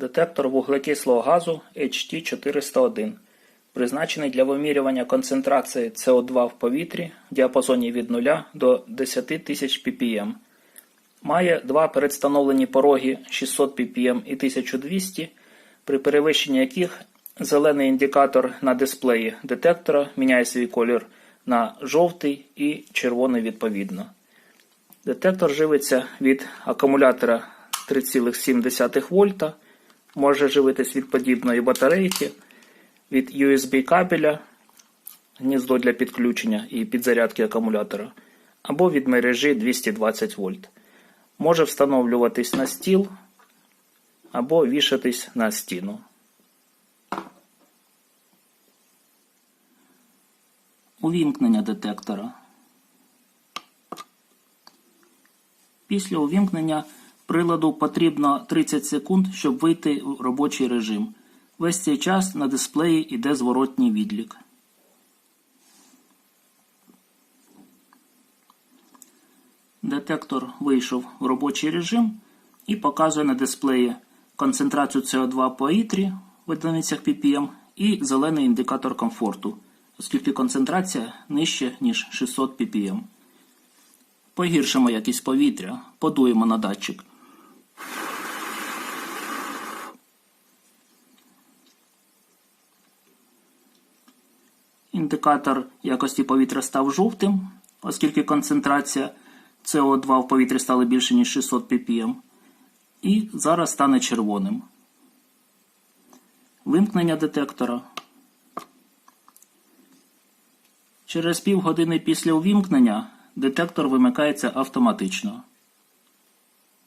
Детектор вуглекислого газу HT401, призначений для вимірювання концентрації СО2 в повітрі в діапазоні від 0 до 10 тисяч ppm. Має два передстановлені пороги 600 ppm і 1200, при перевищенні яких зелений індикатор на дисплеї детектора міняє свій колір на жовтий і червоний відповідно. Детектор живиться від акумулятора 3,7 вольта, може живитись від подібної батарейки, від USB кабеля, гніздо для підключення і підзарядки акумулятора, або від мережі 220 вольт. Може встановлюватись на стіл або вішатись на стіну. Увімкнення детектора. Після увімкнення приладу потрібно 30 секунд, щоб вийти в робочий режим. Весь цей час на дисплеї йде зворотній відлік. Детектор вийшов в робочий режим і показує на дисплеї концентрацію СО2 в повітрі в одиницях ppm і зелений індикатор комфорту, оскільки концентрація нижче, ніж 600 ppm. Погіршимо якість повітря, подуємо на датчик. Індикатор якості повітря став жовтим, оскільки концентрація СО2 в повітрі стала більше, ніж 600 ppm. І зараз стане червоним. Вимкнення детектора. Через півгодини після увімкнення детектор вимикається автоматично.